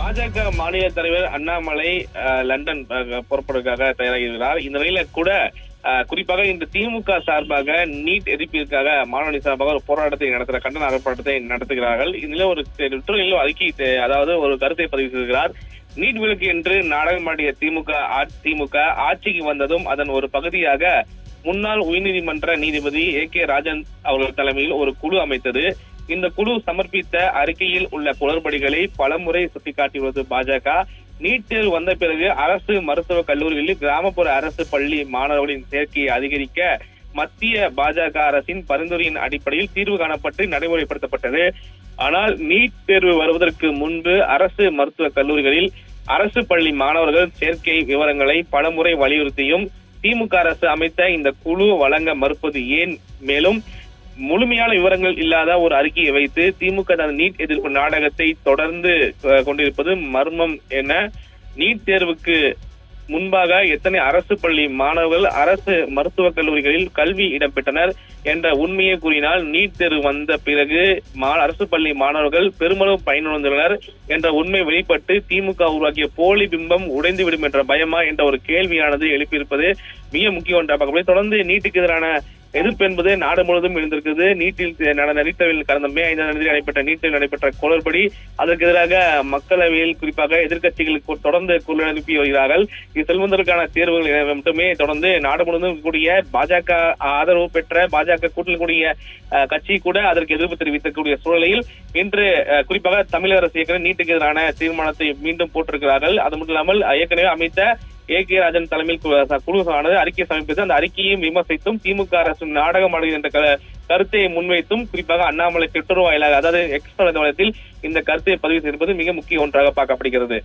பாஜக மாநில தலைவர் அண்ணாமலை லண்டன் அஹ், புறப்படுவதற்காக தயாராகிறார் இந்த நிலையில கூட குறிப்பாக இந்த திமுக சார்பாக நீட் எதிர்ப்பிற்காக மாணவனி சார்பாக ஒரு போராட்டத்தை நடத்துகிற கண்டன ஆர்ப்பாட்டத்தை நடத்துகிறார்கள். இதுல ஒரு ட்விட்டரில் அறிக்கை அதாவது ஒரு கருத்தை பதிவு செய்கிறார் நீட் விலக்கு என்று நாடகமாடிய திமுக ஆ- திமுக ஆட்சிக்கு வந்ததும் அதன் ஒரு பகுதியாக முன்னாள் உயர்நீதிமன்ற நீதிபதி ஏ கே ராஜன் அவர்கள் தலைமையில் ஒரு குழு அமைத்தது. இந்த குழு சமர்ப்பித்த அறிக்கையில் உள்ள குளறுபடிகளை பலமுறை சுட்டிக்காட்டியுள்ளது பாஜக. நீட் தேர்வு வந்த பிறகு அரசு மருத்துவக் கல்லூரிகளில் கிராமப்புற அரசு பள்ளி மாணவர்களின் சேர்க்கையை அதிகரிக்க மத்திய பாஜக அரசின் பரிந்துரையின் அடிப்படையில் தீர்வு காணப்பட்டு நடைமுறைப்படுத்தப்பட்டது. ஆனால் நீட் தேர்வு வருவதற்கு முன்பு அரசு மருத்துவக் கல்லூரிகளில் அரசு பள்ளி மாணவர்கள் சேர்க்கை விவரங்களை பலமுறை வலியுறுத்தியும் திமுக அரசு அமைத்த இந்த குழு வழங்க மறுப்பது ஏன்? மேலும் முழுமையான விவரங்கள் இல்லாத ஒரு அறிக்கையை வைத்து திமுக தனது நீட் எதிர்ப்பு நாடகத்தை தொடர்ந்து கொண்டிருப்பது மர்மம் என நீட் தேர்வுக்கு முன்பாக எத்தனை அரசு பள்ளி மாணவர்கள் அரசு மருத்துவக் கல்லூரிகளில் கல்வி இடம்பெற்றனர் என்ற உண்மையை கூறினால் நீட் தேர்வு வந்த பிறகு மா- அரசு பள்ளி மாணவர்கள் பெருமளவு பயனுள்ளனர் என்ற உண்மை வெளிப்பட்டு திமுக உருவாக்கிய போலி பிம்பம் உடைந்துவிடும் என்ற பயமா என்ற ஒரு கேள்வியானது எழுப்பியிருப்பது மிக முக்கிய ஒன்றாக தொடர்ந்து நீட்டுக்கு எதிரான எதிர்ப்பு என்பது நாடு முழுவதும் எழுந்திருக்குது நீட்டில் நடந்த நீட்டவில் கடந்த மே ஐந்தாம் தேதி நடைபெற்ற நீட்டில் நடைபெற்ற குளறுபடி அதற்கு எதிராக மக்களவையில் குறிப்பாக எதிர்க்கட்சிகளுக்கு தொடர்ந்து குரல் எழுப்பி வருகிறார்கள். இது செல்வதற்கான தேர்வுகள் மட்டுமே தொடர்ந்து நாடு முழுவதும் கூடிய பாஜக ஆதரவு பெற்ற பாஜக கூட்டணி கூடிய கட்சி கூட அதற்கு எதிர்ப்பு தெரிவிக்கக்கூடிய சூழலில் இன்று குறிப்பாக தமிழக அரசு ஏற்கனவே நீட்டுக்கு எதிரான தீர்மானத்தை மீண்டும் போட்டிருக்கிறார்கள். அது மட்டும் இல்லாமல் ஏற்கனவே அமைத்த ஏ கே ராஜன் தலைமையில் குழுவானது அறிக்கை சமர்ப்பித்து அந்த அறிக்கையும் விமர்சித்தும் திமுக அரசு நாடகம் ஆடுகிறது என்ற க- கருத்தை முன்வைத்தும் குறிப்பாக அண்ணாமலை ட்விட்டர் வாயிலாக அதாவது எக்ஸ் வலைதளத்தில் இந்த கருத்தை பதிவு செய்திருப்பது மிக முக்கிய ஒன்றாக பார்க்கப்படுகிறது.